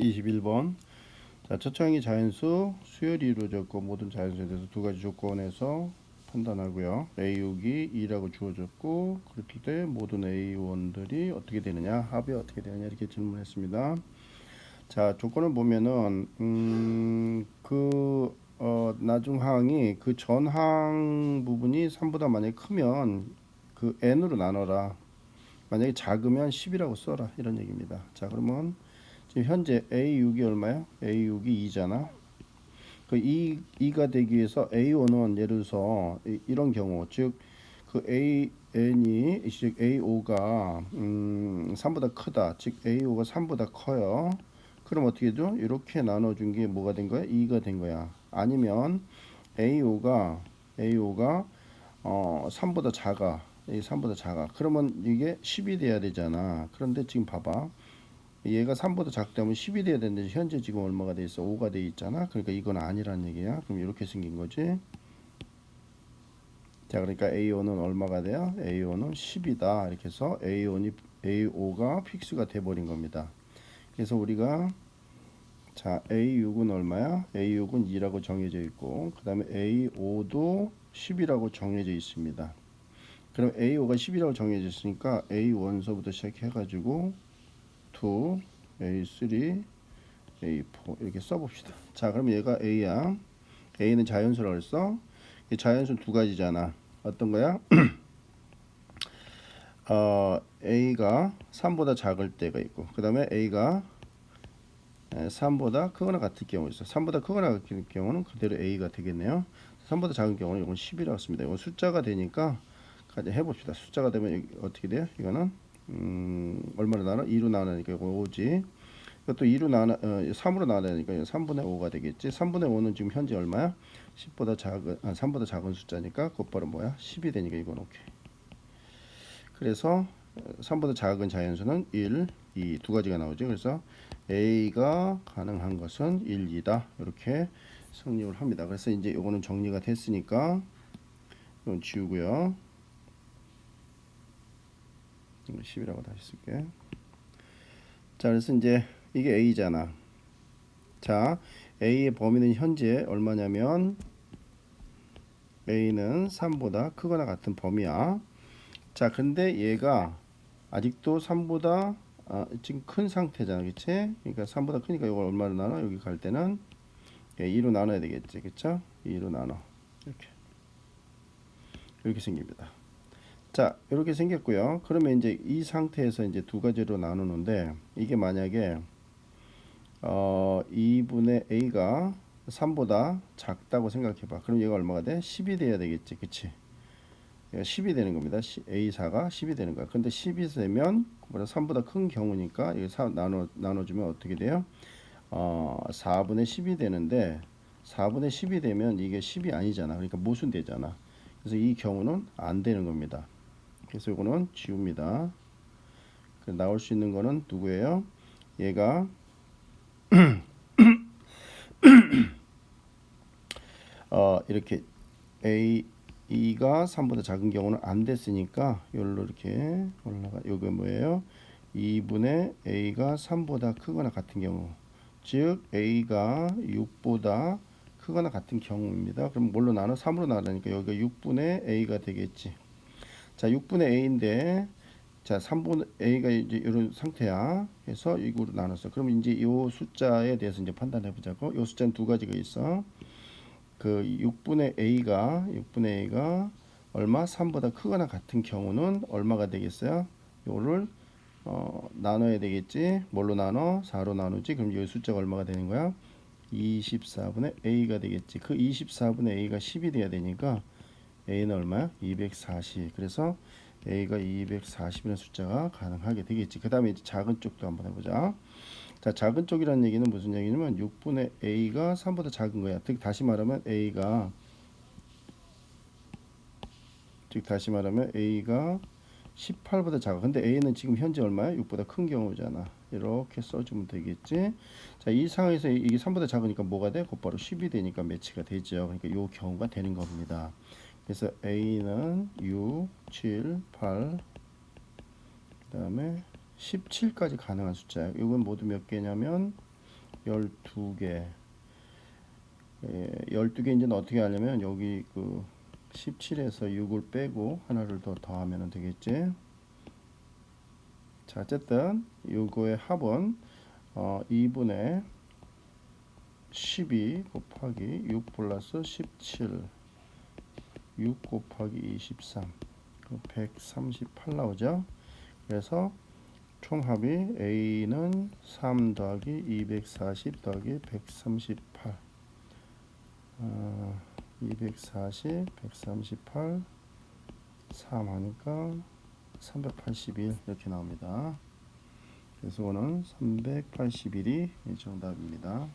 21번 자, 첫창이 자연수 수열이 이루어졌고 모든 자연수에 대해서 두 가지 조건에서 판단하고요. A6이 2라고 주어졌고 그랬을 때 모든 A1들이 어떻게 되느냐 합이 어떻게 되느냐 이렇게 질문했습니다. 자 조건을 보면은 음, 그 어, 나중 항이 그 전 항 부분이 3보다 만약에 크면 그 n으로 나눠라. 만약에 작으면 10이라고 써라 이런 얘기입니다. 자 그러면 지금 현재 A6이 얼마야? A6이 2잖아. 그 2, 2가 되기 위해서 A5는 예를 들어서 이- 이런 경우 즉 그 AN이 즉 A5가 음, 3보다 크다. 즉 A5가 3보다 커요. 그럼 어떻게 해줘? 이렇게 나눠준 게 뭐가 된 거야? 2가 된 거야. 아니면 A5가 A5가 어 3보다 작아. 이 3보다 작아. 그러면 이게 10이 돼야 되잖아. 그런데 지금 봐봐. 얘가 3보다 작다면 10이 돼야 되는데 현재 지금 얼마가 돼 있어? 5가 돼 있잖아. 그러니까 이건 아니란 얘기야. 그럼 이렇게 생긴 거지. 자, 그러니까 A5는 얼마가 돼요? A5는 10이다. 이렇게 해서 A5이 A5가 픽스가 돼 버린 겁니다. 그래서 우리가 자, A6은 얼마야? A6은 2라고 정해져 있고 그다음에 A5도 10이라고 정해져 있습니다. 그럼 A5가 10이라고 정해져 있으니까 A1서부터 시작해 가지고 2, A3, A4 이렇게 써봅시다. 자, 그럼 얘가 A야. A는 자연수라고 했어. 이 자연수 두 가지잖아. 어떤 거야? 어, A가 3보다 작을 때가 있고, 그 다음에 A가 3보다 크거나 같을 경우 있어. 3보다 크거나 같을 경우는 그대로 A가 되겠네요. 3보다 작은 경우는 이건 10이라고 씁니다. 이건 숫자가 되니까 해봅시다. 숫자가 되면 어떻게 돼요? 이거는 음, 얼마로 나눠? 2로 나누니까 이거 5지. 이것도 2로 나눠, 어, 3으로 나누니까 3분의 5가 되겠지. 3분의 5는 지금 현재 얼마야? 10보다 작은, 아, 3보다 작은 숫자니까 곧바로 뭐야? 10이 되니까 이건 오케이. 그래서 3보다 작은 자연수는 1, 2 두 가지가 나오죠. 그래서 A가 가능한 것은 1, 2다. 이렇게 성립을 합니다. 그래서 이제 이거는 정리가 됐으니까 이건 지우고요. 이거 10이라고 다시 쓸게. 자, 그래서 이제 이게 A잖아. 자, A의 범위는 현재 얼마냐면 A는 3보다 크거나 같은 범위야. 자, 근데 얘가 아직도 3보다 아, 지금 큰 상태잖아, 그치? 그러니까 3보다 크니까 이걸 얼마로 나눠? 여기 갈 때는 2로 나눠야 되겠지, 그쵸? 2로 나눠. 이렇게. 이렇게 생깁니다. 자, 이렇게 생겼고요. 그러면 이제 이 상태에서 이제 두 가지로 나누는데 이게 만약에 어 2분의 a가 3보다 작다고 생각해 봐. 그럼 얘가 얼마가 돼? 10이 돼야 되겠지. 그치? 얘가 10이 되는 겁니다. a4가 10이 되는 거야. 근데 10이 되면 그보다 3보다 큰 경우니까 이거 4 나눠 나눠주면 어떻게 돼요? 어 4분의 10이 되는데 4분의 10이 되면 이게 10이 아니잖아. 그러니까 모순되잖아. 그래서 이 경우는 안 되는 겁니다. 그래서 이거는 지웁니다. 그 나올 수 있는 거는 누구예요? 얘가 어 이렇게 a e가 3보다 작은 경우는 안 됐으니까 여기로 이렇게 올라가 요게 뭐예요? 2분의 a가 3보다 크거나 같은 경우 즉 a가 6보다 크거나 같은 경우입니다. 그럼 뭘로 나눠? 3으로 나누니까 여기가 6분의 a가 되겠지. 자, 6분의 a인데 자, 3분의 a가 이제 이런 상태야. 그래서 이거로 나눴어. 그럼 이제 이 숫자에 대해서 이제 판단해 보자고. 이 숫자는 두 가지가 있어. 그 6분의 a가 6분의 a가 얼마? 3보다 크거나 같은 경우는 얼마가 되겠어요? 요거를 어, 나눠야 되겠지. 뭘로 나눠? 4로 나누지. 그럼 이 숫자가 얼마가 되는 거야? 24분의 a가 되겠지. 그 24분의 a가 10이 돼야 되니까 a는 얼마야? 240. 그래서 a가 240이라는 숫자가 가능하게 되겠지. 그 다음에 작은 쪽도 한번 해보자. 자, 작은 쪽이라는 얘기는 무슨 얘기냐면 6분의 a가 3보다 작은 거야. 즉 다시 말하면 a가 즉 다시 말하면 a가 18보다 작아. 근데 a는 지금 현재 얼마야? 6보다 큰 경우잖아. 이렇게 써주면 되겠지. 자, 이 상황에서 이게 3보다 작으니까 뭐가 돼? 곧바로 10이 되니까 매치가 되죠. 그러니까 이 경우가 되는 겁니다. 그래서 a는 6, 7, 8, 그 다음에 17까지 가능한 숫자예요. 이건 모두 몇 개냐면 12개. 예, 12개 이제는 어떻게 하냐면 여기 그 17에서 6을 빼고 하나를 더 더하면 되겠지. 자, 어쨌든 요거의 합은 어, 2분의 12 곱하기 6 플러스 17 6 곱하기 23 138 나오죠. 그래서 총합이 A는 3 더하기 240 더하기 138 어, 240 138 3 하니까 381 이렇게 나옵니다. 그래서 오는 381이 정답입니다.